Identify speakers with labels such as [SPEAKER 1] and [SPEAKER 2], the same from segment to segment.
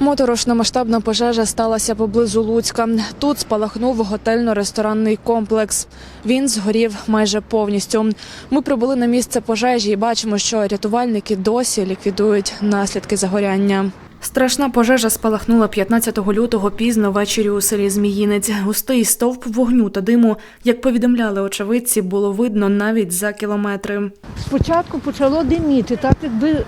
[SPEAKER 1] Моторошна масштабна пожежа сталася поблизу Луцька. Тут спалахнув готельно-ресторанний комплекс. Він згорів майже повністю. Ми прибули на місце пожежі і бачимо, що рятувальники досі ліквідують наслідки загоряння. Страшна пожежа спалахнула 15 лютого пізно ввечері у селі Зміїнець. Густий стовп вогню та диму, як повідомляли очевидці, було видно навіть за кілометри.
[SPEAKER 2] Спочатку почало диміти, так якби е,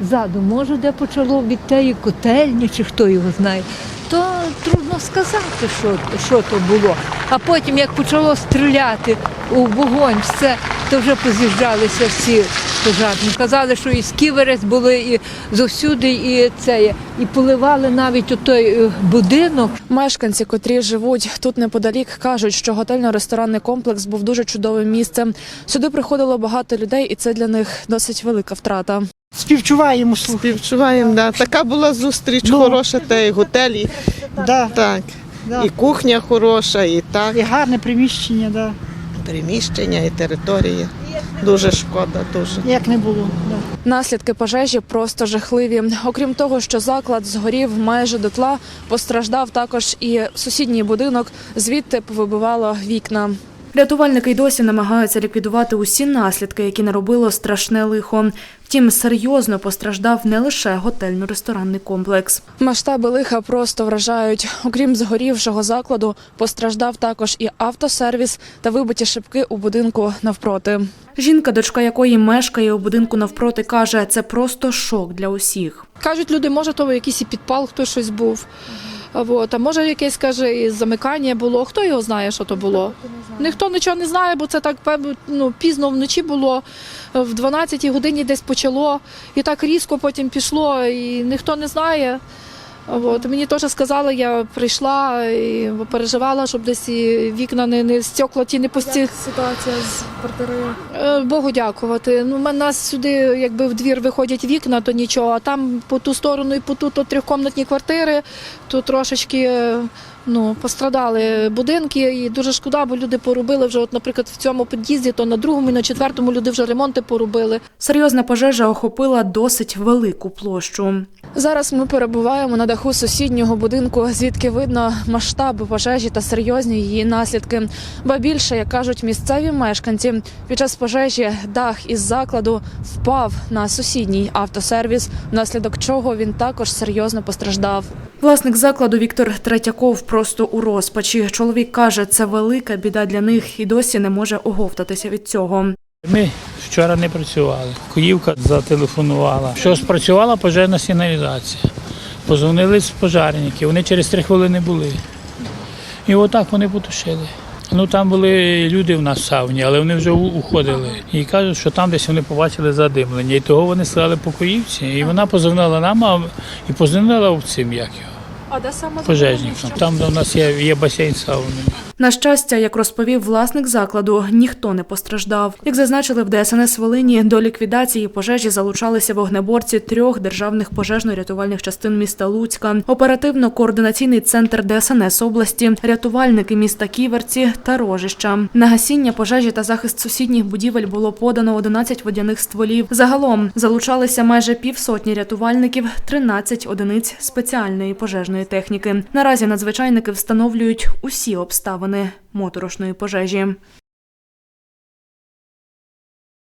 [SPEAKER 2] ззаду, може, де почало від тієї котельні, чи хто його знає, то трудно сказати, що, що то було. А потім, як почало стріляти у вогонь, все, то вже поз'їжджалися всі пожежні. Казали, що і з ківерець були, і зовсюди, і це, і поливали навіть у той е, будинок.
[SPEAKER 1] Мешканці, котрі живуть тут неподалік, кажуть, що готельно-ресторанний комплекс був дуже чудовим місцем. Сюди приходило багато людей, і це для них досить велика втрата.
[SPEAKER 3] Співчуваємо слухай.
[SPEAKER 4] Співчуваємо, да. Така була зустріч
[SPEAKER 3] Ну.
[SPEAKER 4] хороша, та і готелі.
[SPEAKER 3] Да,
[SPEAKER 4] Так.
[SPEAKER 3] да.
[SPEAKER 4] І кухня хороша, і так,
[SPEAKER 3] І гарне приміщення, да.
[SPEAKER 4] Приміщення, і території. Дуже шкода, дуже.
[SPEAKER 3] як не було. Да.
[SPEAKER 1] Наслідки пожежі просто жахливі. Окрім того, що заклад згорів майже дотла, постраждав також і сусідній будинок, звідти повибивало вікна. Рятувальники й досі намагаються ліквідувати усі наслідки, які наробило страшне лихо. Втім, серйозно постраждав не лише готельно-ресторанний комплекс. Масштаби лиха просто вражають. Окрім згорівшого закладу, постраждав також і автосервіс та вибиті шибки у будинку навпроти. Жінка, дочка якої мешкає у будинку навпроти, каже, це просто шок для усіх.
[SPEAKER 5] Кажуть люди, може, то якийсь і підпал, хто щось був. А Вот. А може якесь каже, і замикання було. Хто його знає, що то було? Ніхто нічого не знає, бо це так ну, пізно вночі було, в 12 годині десь почало, і так різко потім пішло, і ніхто не знає. От. Мені теж сказали, я прийшла і переживала, щоб десь і вікна не, не стекла ті не пості.
[SPEAKER 1] Ситуація з квартирою.
[SPEAKER 5] Е, Богу дякувати. Ну, у нас сюди, якби в двір виходять вікна, то нічого. А там по ту сторону і по ту то трьохкомнатні квартири, то трошечки е, ну, пострадали будинки. І дуже шкода, бо люди поробили вже, от, наприклад, в цьому під'їзді, то на другому і на четвертому люди вже ремонти поробили.
[SPEAKER 1] Серйозна пожежа охопила досить велику площу. Зараз ми перебуваємо на даху сусіднього будинку, звідки видно масштаб пожежі та серйозні її наслідки. Ба більше, як кажуть місцеві мешканці, під час пожежі дах із закладу впав на сусідній автосервіс, внаслідок чого він також серйозно постраждав. Власник закладу Віктор Третьяков просто у розпачі. Чоловік каже, це велика біда для них і досі не може оговтатися від цього.
[SPEAKER 6] Ми вчора не працювали. Куївка зателефонувала, що спрацювала пожежна сигналізація. Позвонили з пожарників, вони через три хвилини були. І отак вони потушили. Ну там були люди в нас в сауні, але вони вже уходили. І кажуть, що там десь вони побачили задимлення. І того вони сказали по Куївці. І вона позвонила нам і позвонила в цим як його, пожежникам. Там де у нас є, є басейн сауни.
[SPEAKER 1] На щастя, як розповів власник закладу, ніхто не постраждав. Як зазначили в ДСНС Волині, до ліквідації пожежі залучалися вогнеборці трьох державних пожежно-рятувальних частин міста Луцька, оперативно-координаційний центр ДСНС області, рятувальники міста Ківерці та Рожища. На гасіння пожежі та захист сусідніх будівель було подано 11 водяних стволів. Загалом залучалися майже півсотні рятувальників, 13 одиниць спеціальної пожежної техніки. Наразі надзвичайники встановлюють усі обставини моторошної пожежі.